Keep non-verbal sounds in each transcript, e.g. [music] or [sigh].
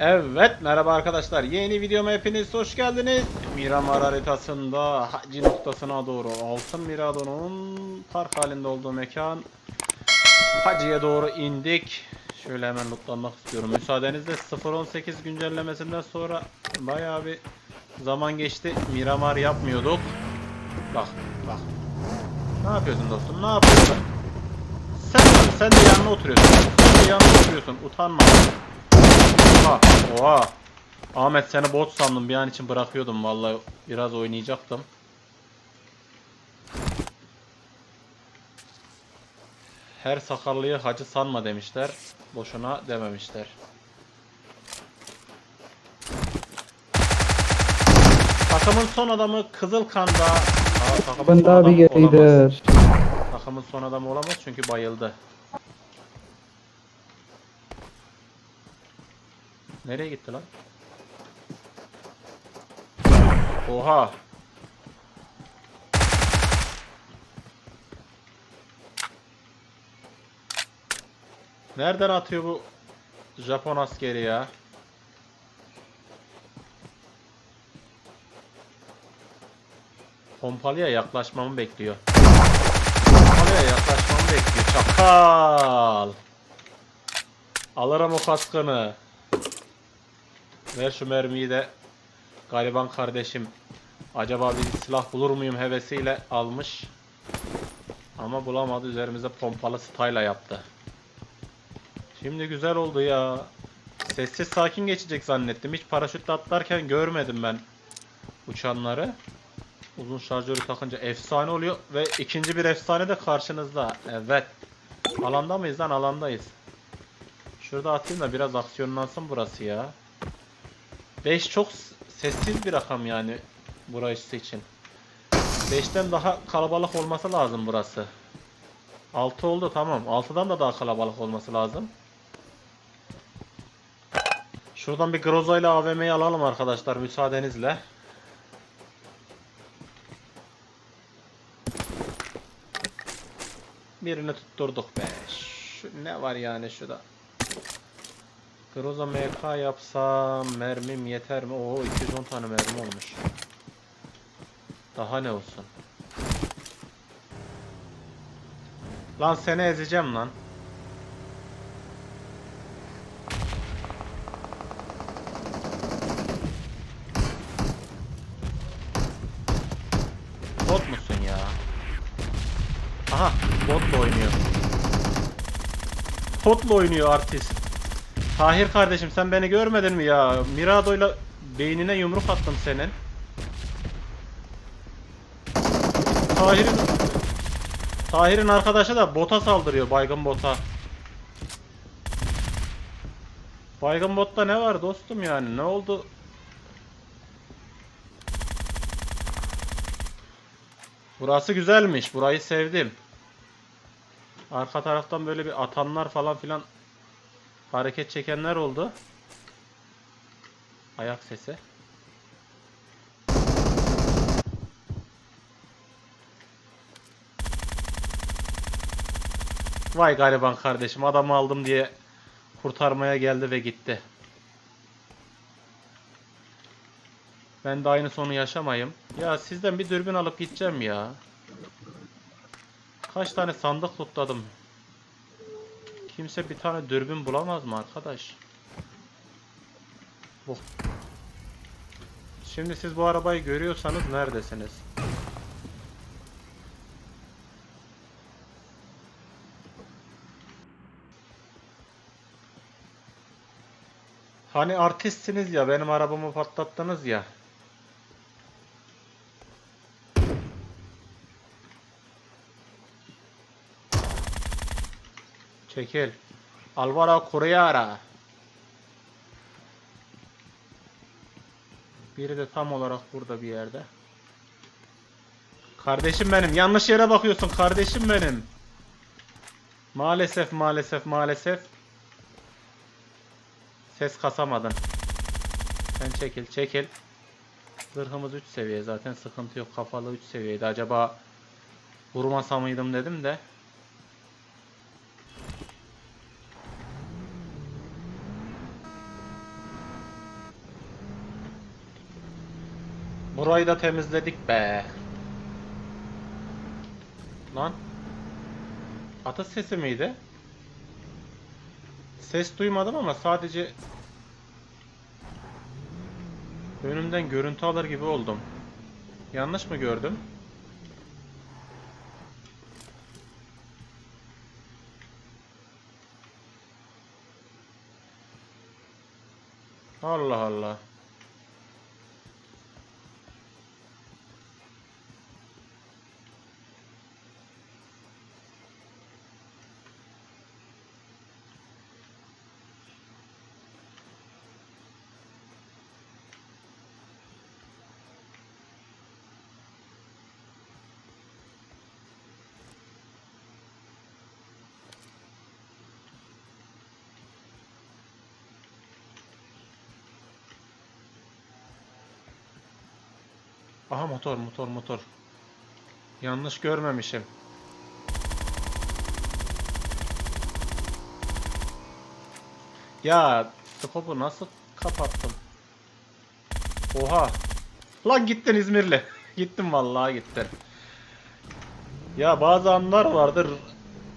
Evet merhaba arkadaşlar yeni videoma hepiniz hoş geldiniz. Miramar haritasında Hacı noktasına doğru Altın Mirado'nun park halinde olduğu mekan Hacı'ya doğru indik. Şöyle hemen lootlanmak istiyorum. Müsaadenizle 0.18 güncellemesinden sonra bayağı bir zaman geçti. Miramar yapmıyorduk. Bak bak. Ne yapıyorsun dostum ne yapıyorsun? Sen, sen de yanına oturuyorsun. Sen de yanına oturuyorsun. Utanma. Oha, oha. Ahmet seni bot sandım bir an için bırakıyordum vallahi biraz oynayacaktım. Her sakallıyı hacı sanma demişler. Boşuna dememişler. Takımın son adamı Kızılkan'da. Aa, takımın Ben daha bir geridir. Takımın son adamı olamaz çünkü bayıldı. Nereye gitti lan? Oha. Nereden atıyor bu Japon askeri ya? Pompalıya yaklaşmamı bekliyor. Pompalıya yaklaşmamı bekliyor. Çakal. Alırım o kaskını. Ver şu mermiyi de gariban kardeşim acaba bir silah bulur muyum hevesiyle almış. Ama bulamadı üzerimize pompalı stayla yaptı. Şimdi güzel oldu ya. Sessiz sakin geçecek zannettim. Hiç paraşütle atlarken görmedim ben uçanları. Uzun şarjörü takınca efsane oluyor ve ikinci bir efsane de karşınızda. Evet. Alanda mıyız lan? Alandayız. Şurada atayım da biraz aksiyonlansın burası ya. 5 çok sessiz bir rakam yani burası için. 5'ten daha kalabalık olması lazım burası. 6 oldu tamam. 6'dan da daha kalabalık olması lazım. Şuradan bir Groza ile AVM'yi alalım arkadaşlar müsaadenizle. Birini tutturduk be. Şu ne var yani şurada? Groza MK yapsam mermim yeter mi? Oo 210 tane mermi olmuş. Daha ne olsun? Lan seni ezeceğim lan. Bot musun ya? Aha botla oynuyor. Botla oynuyor artist. Tahir kardeşim sen beni görmedin mi ya? Mirado'yla beynine yumruk attım senin. Tahir'in Tahir'in arkadaşı da bota saldırıyor baygın bota. Baygın botta ne var dostum yani? Ne oldu? Burası güzelmiş. Burayı sevdim. Arka taraftan böyle bir atanlar falan filan hareket çekenler oldu. Ayak sesi. Vay gariban kardeşim adamı aldım diye kurtarmaya geldi ve gitti. Ben de aynı sonu yaşamayayım. Ya sizden bir dürbün alıp gideceğim ya. Kaç tane sandık tutladım. Kimse bir tane dürbün bulamaz mı arkadaş? Bu. Şimdi siz bu arabayı görüyorsanız neredesiniz? Hani artistsiniz ya benim arabamı patlattınız ya. Çekil. Alvaro Correara. Biri de tam olarak burada bir yerde. Kardeşim benim. Yanlış yere bakıyorsun kardeşim benim. Maalesef maalesef maalesef. Ses kasamadın. Sen çekil çekil. Zırhımız 3 seviye zaten sıkıntı yok. Kafalı 3 seviyeydi. Acaba vurmasa mıydım dedim de. Burayı da temizledik be. Lan. Atış sesi miydi? Ses duymadım ama sadece önümden görüntü alır gibi oldum. Yanlış mı gördüm? Allah Allah. Aha motor motor motor. Yanlış görmemişim. Ya skopu nasıl kapattım? Oha. Lan gittin İzmirli. [laughs] Gittim vallahi gittin. Ya bazı anlar vardır.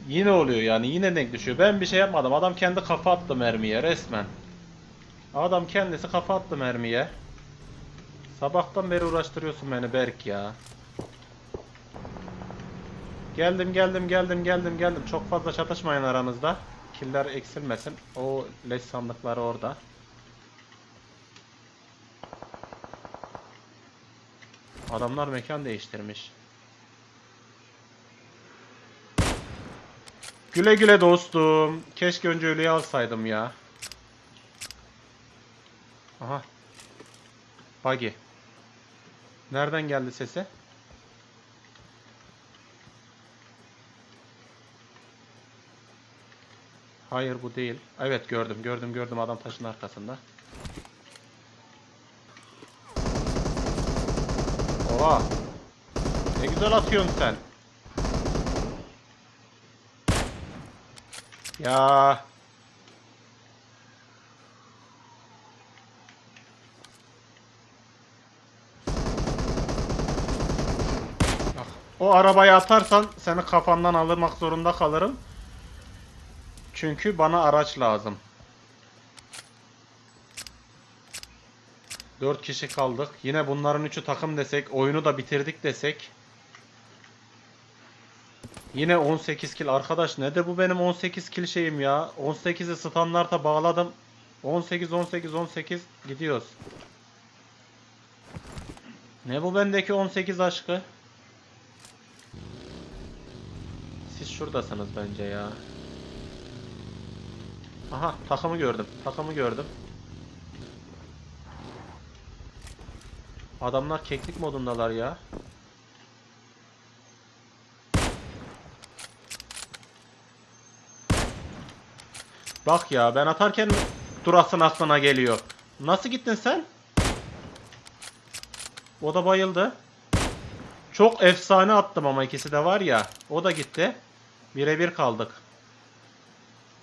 Yine oluyor yani yine denk düşüyor. Ben bir şey yapmadım. Adam kendi kafa attı mermiye resmen. Adam kendisi kafa attı mermiye. Sabahtan beri uğraştırıyorsun beni Berk ya. Geldim geldim geldim geldim geldim. Çok fazla çatışmayın aranızda. Killer eksilmesin. O leş sandıkları orada. Adamlar mekan değiştirmiş. Güle güle dostum. Keşke önce ölüyü alsaydım ya. Aha. Buggy. Nereden geldi sesi? Hayır bu değil. Evet gördüm gördüm gördüm adam taşın arkasında. Oha. Ne güzel atıyorsun sen. Ya. O arabayı atarsan seni kafandan alırmak zorunda kalırım. Çünkü bana araç lazım. 4 kişi kaldık. Yine bunların üçü takım desek, oyunu da bitirdik desek. Yine 18 kill. Arkadaş nedir bu benim 18 kill şeyim ya? 18'i standarta bağladım. 18 18 18 gidiyoruz. Ne bu bendeki 18 aşkı? Siz şuradasınız bence ya. Aha takımı gördüm. Takımı gördüm. Adamlar keklik modundalar ya. Bak ya ben atarken durasın aklına geliyor. Nasıl gittin sen? O da bayıldı. Çok efsane attım ama ikisi de var ya. O da gitti. Birebir kaldık.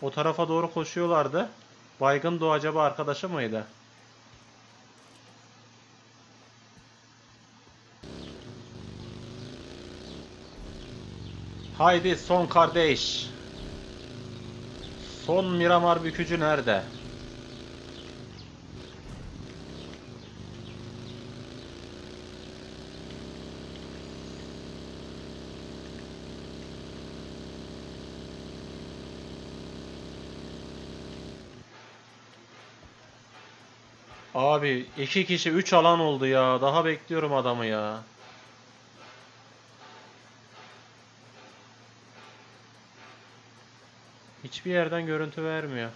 O tarafa doğru koşuyorlardı. Baygın o acaba arkadaşı mıydı? Haydi son kardeş. Son Miramar bükücü nerede? Abi iki kişi üç alan oldu ya. Daha bekliyorum adamı ya. Hiçbir yerden görüntü vermiyor.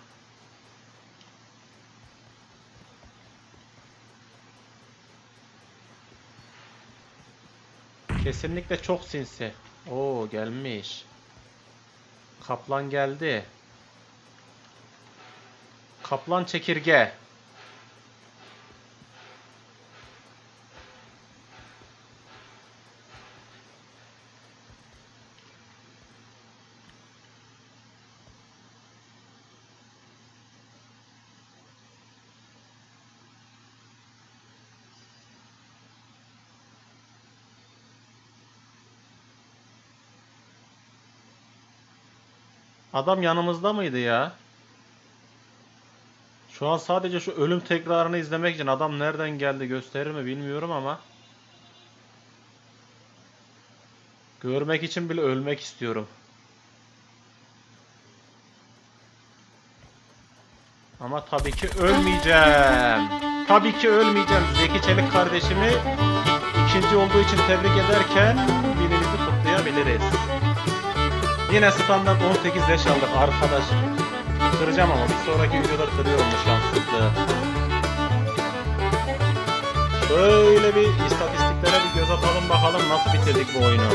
Kesinlikle çok sinsi. Oo gelmiş. Kaplan geldi. Kaplan çekirge. Adam yanımızda mıydı ya? Şu an sadece şu ölüm tekrarını izlemek için adam nereden geldi gösterir mi bilmiyorum ama görmek için bile ölmek istiyorum. Ama tabii ki ölmeyeceğim. Tabii ki ölmeyeceğim. Zeki Çelik kardeşimi ikinci olduğu için tebrik ederken birimizi kutlayabiliriz. Yine standart 18 leş aldık arkadaş. Kıracağım ama bir sonraki videoda kırıyorum bu şanssızlığı. Şöyle bir istatistiklere bir göz atalım bakalım nasıl bitirdik bu oyunu.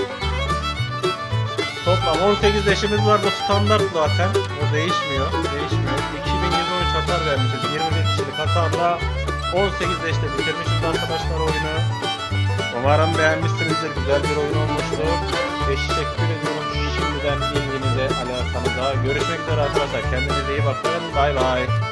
Toplam 18 leşimiz var bu standart zaten. O değişmiyor. Değişmiyor. 2113 hasar vermişiz. 21 kişilik hasarla 18 leşte bitirmişiz arkadaşlar oyunu. Umarım beğenmişsinizdir. Güzel bir oyun olmuştur. Teşekkür ediyorum şimdiden ilginize, alakanıza. Görüşmek üzere arkadaşlar. Kendinize iyi bakın. Bay bay.